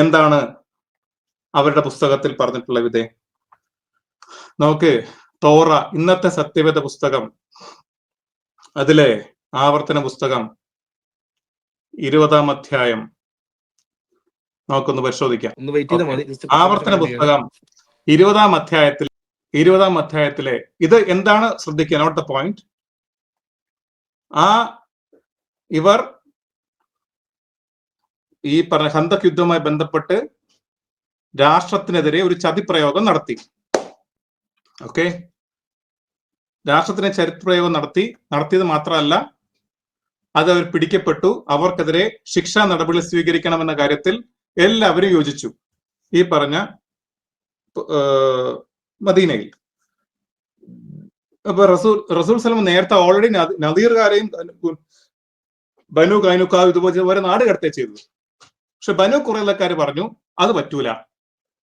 എന്താണ് അവരുടെ പുസ്തകത്തിൽ പറഞ്ഞിട്ടുള്ള വിധേ? നമുക്ക് തോറ ഇന്നത്തെ സത്യവേദ പുസ്തകം. അതിലെ ആവർത്തന പുസ്തകം ഇരുപതാം അധ്യായം. നമുക്കൊന്ന് പരിശോധിക്കാം. ആവർത്തന പുസ്തകം ഇരുപതാം അധ്യായത്തിൽ ഇരുപതാം അധ്യായത്തിലെ ഇത് എന്താണ് ശ്രദ്ധിക്കുക നോട്ട് ദ പോയിന്റ് ആ ഇവർ ഈ പറഞ്ഞ ഹന്തക് യുദ്ധവുമായി ബന്ധപ്പെട്ട് രാഷ്ട്രത്തിനെതിരെ ഒരു ചതിപ്രയോഗം നടത്തി. ഓക്കെ? രാഷ്ട്രത്തിന് ചരിത്രപ്രയോഗം നടത്തി നടത്തിയത് മാത്രമല്ല അത് അവർ പിടിക്കപ്പെട്ടു. അവർക്കെതിരെ ശിക്ഷാ നടപടി സ്വീകരിക്കണമെന്ന കാര്യത്തിൽ എല്ലാവരും യോജിച്ചു. ഈ പറഞ്ഞ മദീനയിൽ. അപ്പൊ റസൂൽ റസൂൽ സലം നേരത്തെ ഓൾറെഡി നദീർകാരെയും ബനു കൈനുക്കാവ് ഇതുപോലെ നാട് കടത്തേ ചെയ്തത്. പക്ഷെ ബനു കുറേലക്കാർ പറഞ്ഞു അത് പറ്റൂല.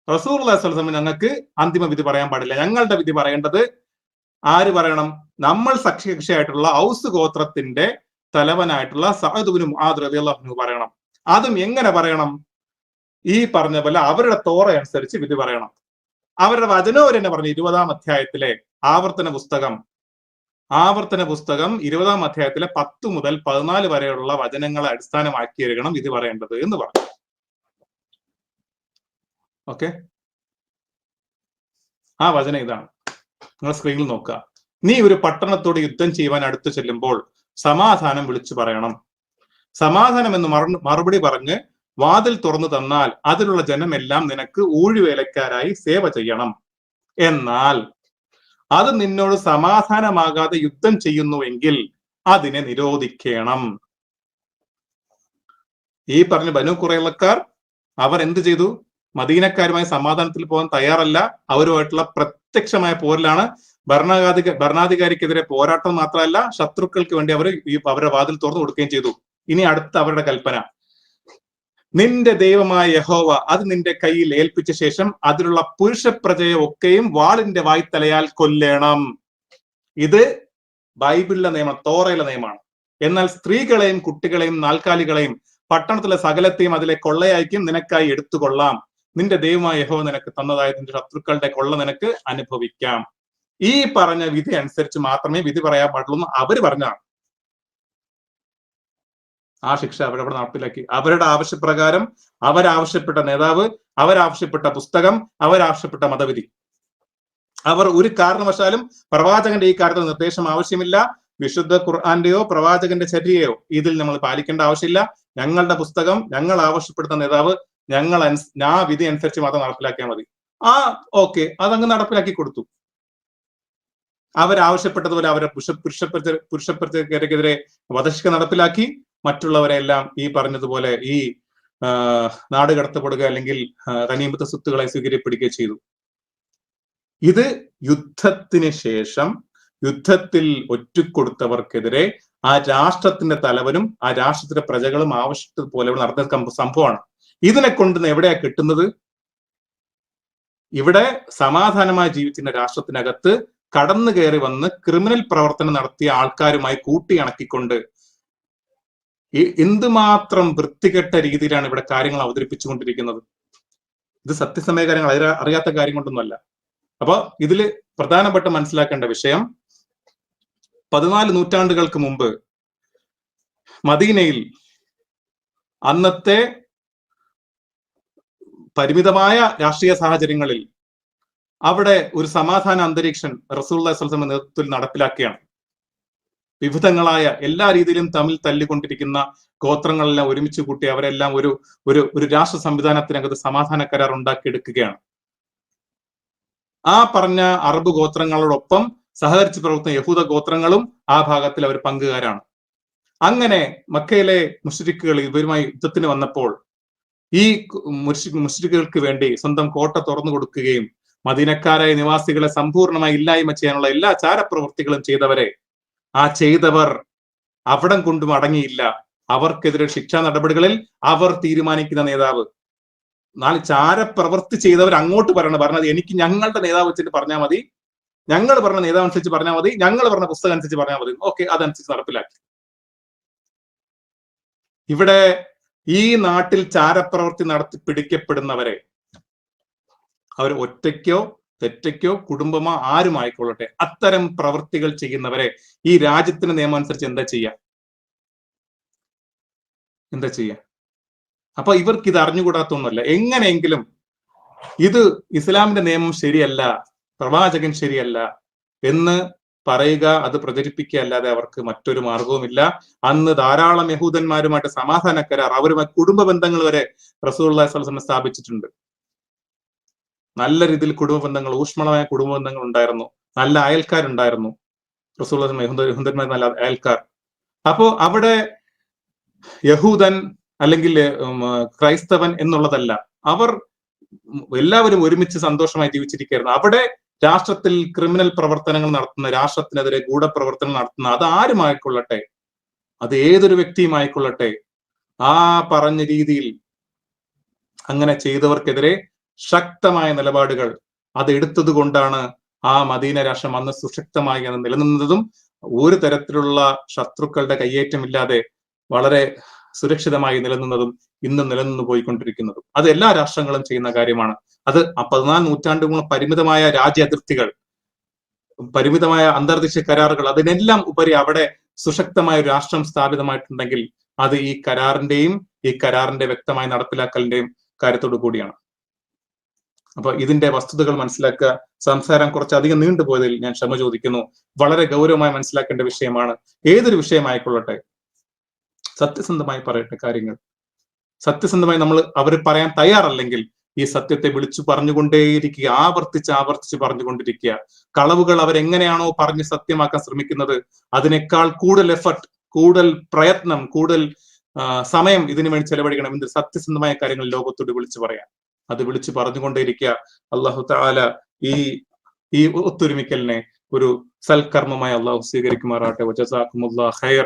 റസൂർ അള്ളാഹി ഞങ്ങൾക്ക് അന്തിമ വിധി പറയാൻ പാടില്ല. ഞങ്ങളുടെ വിധി പറയേണ്ടത് ആര് പറയണം? നമ്മൾ സഖ്യകക്ഷിയായിട്ടുള്ള ഔസ് ഗോത്രത്തിന്റെ തലവനായിട്ടുള്ള സഹദുബിനും ആദ് റളിയല്ലാഹു പറയണം. അതും എങ്ങനെ പറയണം? ഈ പറഞ്ഞ പോലെ അവരുടെ തോറ അനുസരിച്ച് വിധി പറയണം. അവരുടെ വചനം തന്നെ പറഞ്ഞു. ഇരുപതാം അധ്യായത്തിലെ ആവർത്തന പുസ്തകം. ആവർത്തന പുസ്തകം ഇരുപതാം അധ്യായത്തിലെ പത്ത് മുതൽ പതിനാല് വരെയുള്ള വചനങ്ങളെ അടിസ്ഥാനമാക്കിയിരിക്കണം വിധി പറയേണ്ടത് എന്ന് പറഞ്ഞു. ഓക്കെ ആ വചനം ഇതാണ്. നിങ്ങൾ സ്ക്രീനിൽ നോക്കുക. നീ ഒരു പട്ടണത്തോട് യുദ്ധം ചെയ്യുവാൻ അടുത്തു ചെല്ലുമ്പോൾ സമാധാനം വിളിച്ചു പറയണം. സമാധാനം എന്ന് മറു- മറുപടി പറഞ്ഞ് വാതിൽ തുറന്നു തന്നാൽ അതിലുള്ള ജനമെല്ലാം നിനക്ക് ഊഴിവേലക്കാരായി സേവ ചെയ്യണം. എന്നാൽ അത് നിന്നോട് സമാധാനമാകാതെ യുദ്ധം ചെയ്യുന്നുവെങ്കിൽ അതിനെ നിരോധിക്കണം. ഈ പറഞ്ഞ ബനു കുറേലക്കാർ അവർ എന്ത് ചെയ്തു? മദീനക്കാരുമായി സമാധാനത്തിൽ പോകാൻ തയ്യാറല്ല. അവരുമായിട്ടുള്ള പ്രത്യക്ഷമായ പോരിലാണ്. ഭരണാധിക ഭരണാധികാരിക്കെതിരെ പോരാട്ടം മാത്രമല്ല ശത്രുക്കൾക്ക് വേണ്ടി അവർ ഈ അവരുടെ വാതിൽ തുറന്നു കൊടുക്കുകയും ചെയ്തു. ഇനി അടുത്ത അവരുടെ കൽപ്പന. നിന്റെ ദൈവമായ യഹോവ അത് നിന്റെ കയ്യിൽ ഏൽപ്പിച്ച ശേഷം അതിലുള്ള പുരുഷ പ്രജയെ ഒക്കെയും വാളിന്റെ വായ്ത്തലയാൽ കൊല്ലണം. ഇത് ബൈബിളിലെ നിയമം തോറയിലെ നിയമമാണ്. എന്നാൽ സ്ത്രീകളെയും കുട്ടികളെയും നാൽക്കാലികളെയും പട്ടണത്തിലെ സകലത്തെയും അതിലെ കൊള്ളയായിരിക്കും നിനക്കായി എടുത്തുകൊള്ളാം. നിന്റെ ദൈവമായ യഹോ നിനക്ക് തന്നതായ നിന്റെ ശത്രുക്കളുടെ കൊള്ള നിനക്ക് അനുഭവിക്കാം. ഈ പറഞ്ഞ വിധി അനുസരിച്ച് മാത്രമേ വിധി പറയാൻ പാടുള്ളൂ എന്ന് അവർ പറഞ്ഞാണ് ആ ശിക്ഷ അവരവിടെ നടപ്പിലാക്കി. അവരുടെ ആവശ്യപ്രകാരം അവരാവശ്യപ്പെട്ട നേതാവ് അവരാവശ്യപ്പെട്ട പുസ്തകം അവരാവശ്യപ്പെട്ട മതവിധി. അവർ ഒരു കാരണവശാലും പ്രവാചകന്റെ ഈ കാര്യത്തിൽ നിർദ്ദേശം ആവശ്യമില്ല. വിശുദ്ധ ഖുർആാന്റെയോ പ്രവാചകന്റെ ചര്യയോ ഇതിൽ നമ്മൾ പാലിക്കേണ്ട ആവശ്യമില്ല. ഞങ്ങളുടെ പുസ്തകം ഞങ്ങൾ ആവശ്യപ്പെടുന്ന നേതാവ് ഞങ്ങൾ ആ വിധി അനുസരിച്ച് മാത്രം നടപ്പിലാക്കിയാൽ മതി. ആ ഓക്കെ അതങ്ങ് നടപ്പിലാക്കി കൊടുത്തു. അവരാവശ്യപ്പെട്ടതുപോലെ അവരെ പുരുഷ പുരുഷ പുരുഷപ്രജക്കെതിരെ വധശിക്ഷ നടപ്പിലാക്കി. മറ്റുള്ളവരെല്ലാം ഈ പറഞ്ഞതുപോലെ ഈ നാട് കടത്തപ്പെടുക അല്ലെങ്കിൽ തനിയമ്പത്തെ സ്വത്തുക്കളെ സ്വീകരിപ്പിടിക്കുകയോ ചെയ്തു. ഇത് യുദ്ധത്തിന് ശേഷം യുദ്ധത്തിൽ ഒറ്റക്കൊടുത്തവർക്കെതിരെ ആ രാഷ്ട്രത്തിന്റെ തലവനും ആ രാഷ്ട്രത്തിന്റെ പ്രജകളും ആവശ്യപോലെ നടന്ന സംഭവമാണ്. ഇതിനെ കൊണ്ട് എവിടെയാ കിട്ടുന്നത്? ഇവിടെ സമാധാനമായി ജീവിക്കുന്ന രാഷ്ട്രത്തിനകത്ത് കടന്നു കയറി വന്ന് ക്രിമിനൽ പ്രവർത്തനം നടത്തിയ ആൾക്കാരുമായി കൂട്ടിയിണക്കിക്കൊണ്ട് എന്തുമാത്രം വൃത്തികെട്ട രീതിയിലാണ് ഇവിടെ കാര്യങ്ങൾ അവതരിപ്പിച്ചുകൊണ്ടിരിക്കുന്നത്? ഇത് സത്യസമയ കാര്യങ്ങൾ അറിയാ- അറിയാത്ത കാര്യം കൊണ്ടൊന്നുമല്ല. അപ്പൊ ഇതിൽ പ്രധാനപ്പെട്ട മനസ്സിലാക്കേണ്ട വിഷയം പതിനാല് നൂറ്റാണ്ടുകൾക്ക് മുമ്പ് മദീനയിൽ അന്നത്തെ പരിമിതമായ രാഷ്ട്രീയ സാഹചര്യങ്ങളിൽ അവിടെ ഒരു സമാധാന അന്തരീക്ഷം റസൂൽ സ്വലമ നേതൃത്വത്തിൽ നടപ്പിലാക്കുകയാണ്. വിവിധങ്ങളായ എല്ലാ രീതിയിലും തമ്മിൽ തല്ലിക്കൊണ്ടിരിക്കുന്ന ഗോത്രങ്ങളെല്ലാം ഒരുമിച്ച് കൂട്ടി അവരെല്ലാം ഒരു ഒരു ഒരു രാഷ്ട്ര സംവിധാനത്തിനകത്ത് സമാധാന കരാർ ഉണ്ടാക്കിയെടുക്കുകയാണ്. ആ പറഞ്ഞ അറബ് ഗോത്രങ്ങളോടൊപ്പം സഹകരിച്ച് പ്രവർത്തിക്കുന്ന യഹൂദ ഗോത്രങ്ങളും ആ ഭാഗത്തിൽ അവർ പങ്കുകാരാണ്. അങ്ങനെ മക്കയിലെ മുഷരിക്കുകൾ ഇവരുമായി യുദ്ധത്തിന് വന്നപ്പോൾ ഈ മുസ്ലിഖുകൾക്ക് വേണ്ടി സ്വന്തം കോട്ട തുറന്നു കൊടുക്കുകയും മദീനക്കാരായ നിവാസികളെ സമ്പൂർണമായി ഇല്ലായ്മ ചെയ്യാനുള്ള എല്ലാ ചാരപ്രവൃത്തികളും ചെയ്തവരെ ആ ചെയ്തവർ അവിടം കൊണ്ടും അടങ്ങിയില്ല. അവർക്കെതിരെ ശിക്ഷാ നടപടികളിൽ അവർ തീരുമാനിക്കുന്ന നേതാവ്. നാല് ചാരപ്രവൃത്തി ചെയ്തവർ അങ്ങോട്ട് പറയണം. പറഞ്ഞത് എനിക്ക് ഞങ്ങളുടെ നേതാവ് വെച്ചിട്ട് പറഞ്ഞാൽ മതി. ഞങ്ങൾ പറഞ്ഞ നേതാവ് അനുസരിച്ച് പറഞ്ഞാൽ മതി. ഞങ്ങൾ പറഞ്ഞ പുസ്തകം അനുസരിച്ച് പറഞ്ഞാൽ മതി. ഓക്കെ അതനുസരിച്ച് നടപ്പിലാക്കി. ഇവിടെ ഈ നാട്ടിൽ ചാരപ്രവർത്തി നടത്തി പിടിക്കപ്പെടുന്നവരെ അവർ ഒറ്റയ്ക്കോ തെറ്റയ്ക്കോ കുടുംബമോ ആരുമായിക്കൊള്ളട്ടെ അത്തരം പ്രവൃത്തികൾ ചെയ്യുന്നവരെ ഈ രാജ്യത്തിന്റെ നിയമം അനുസരിച്ച് എന്താ ചെയ്യാം? എന്താ ചെയ്യാം? അപ്പൊ ഇവർക്ക് ഇത് അറിഞ്ഞുകൂടാത്തൊന്നുമല്ല. എങ്ങനെയെങ്കിലും ഇത് ഇസ്ലാമിന്റെ നിയമം ശരിയല്ല പ്രവാചകൻ ശരിയല്ല എന്ന് പറയുക അത് പ്രചരിപ്പിക്കുക അല്ലാതെ അവർക്ക് മറ്റൊരു മാർഗവുമില്ല. അന്ന് ധാരാളം യഹൂദന്മാരുമായിട്ട് സമാധാന കരാർ അവരുമായി കുടുംബ ബന്ധങ്ങൾ വരെ റസൂള്ളി സ്വലം സ്ഥാപിച്ചിട്ടുണ്ട്. നല്ല രീതിയിൽ കുടുംബ ബന്ധങ്ങൾ ഊഷ്മളമായ കുടുംബ ബന്ധങ്ങൾ ഉണ്ടായിരുന്നു. നല്ല അയൽക്കാരുണ്ടായിരുന്നു. റസൂള്ള യഹൂദന്മാർ നല്ല അയൽക്കാർ. അപ്പോ അവിടെ യഹൂദൻ അല്ലെങ്കിൽ ക്രൈസ്തവൻ എന്നുള്ളതല്ല അവർ എല്ലാവരും ഒരുമിച്ച് സന്തോഷമായി ജീവിച്ചിരിക്കുകയായിരുന്നു. അവിടെ രാഷ്ട്രത്തിൽ ക്രിമിനൽ പ്രവർത്തനങ്ങൾ നടത്തുന്ന രാഷ്ട്രത്തിനെതിരെ ഗൂഢപ്രവർത്തനം നടത്തുന്ന അത് ആരുമായിക്കൊള്ളട്ടെ? അത് ഏതൊരു വ്യക്തിയുമായിക്കൊള്ളട്ടെ? ആ പറഞ്ഞ രീതിയിൽ അങ്ങനെ ചെയ്തവർക്കെതിരെ ശക്തമായ നിലപാടുകൾ അത് എടുത്തത് കൊണ്ടാണ് ആ മദീന രാഷ്ട്രം അന്ന് സുശക്തമായി നിലനിന്നതും ഒരു തരത്തിലുള്ള ശത്രുക്കളുടെ കയ്യേറ്റമില്ലാതെ വളരെ സുരക്ഷിതമായി നിലനിന്നതും ഇന്ന് നിലനിന്നു പോയിക്കൊണ്ടിരിക്കുന്നതും. അത് എല്ലാ രാഷ്ട്രങ്ങളും ചെയ്യുന്ന കാര്യമാണ്. അത് ആ പതിനാല് നൂറ്റാണ്ടുകളും പരിമിതമായ രാജ്യ അതിർത്തികൾ പരിമിതമായ അന്തർദേശീയ കരാറുകൾ അതിനെല്ലാം ഉപരി അവിടെ സുശക്തമായ ഒരു രാഷ്ട്രം സ്ഥാപിതമായിട്ടുണ്ടെങ്കിൽ അത് ഈ കരാറിന്റെയും ഈ കരാറിന്റെ വ്യക്തമായ നടപ്പിലാക്കലിന്റെയും കാര്യത്തോടു കൂടിയാണ്. അപ്പൊ ഇതിന്റെ വസ്തുതകൾ മനസ്സിലാക്കുക. സംസാരം കുറച്ചധികം നീണ്ടുപോയതിൽ ഞാൻ ക്ഷമ ചോദിക്കുന്നു. വളരെ ഗൗരവമായി മനസ്സിലാക്കേണ്ട വിഷയമാണ്. ഏതൊരു വിഷയമായിക്കൊള്ളട്ടെ സത്യസന്ധമായി പറയട്ടെ കാര്യങ്ങൾ. സത്യസന്ധമായി നമ്മൾ അവർ പറയാൻ തയ്യാറല്ലെങ്കിൽ ഈ സത്യത്തെ വിളിച്ചു പറഞ്ഞുകൊണ്ടേയിരിക്കുക ആവർത്തിച്ച് ആവർത്തിച്ച് പറഞ്ഞുകൊണ്ടിരിക്കുക. കളവുകൾ അവരെങ്ങനെയാണോ പറഞ്ഞ് സത്യമാക്കാൻ ശ്രമിക്കുന്നത് അതിനേക്കാൾ കൂടുതൽ എഫർട്ട് കൂടുതൽ പ്രയത്നം കൂടുതൽ സമയം ഇതിനു വേണ്ടി ചെലവഴിക്കണം എന്ത് സത്യസന്ധമായ കാര്യങ്ങൾ ലോകത്തോട് വിളിച്ചു പറയാം അത് വിളിച്ചു പറഞ്ഞുകൊണ്ടേയിരിക്കുക. അള്ളാഹു താല ഈ ഈ ഒത്തൊരുമിക്കലിനെ ഒരു സൽക്കർമ്മമായി അള്ളാഹു സ്വീകരിക്കുമാറാട്ടെ ഖൈർ.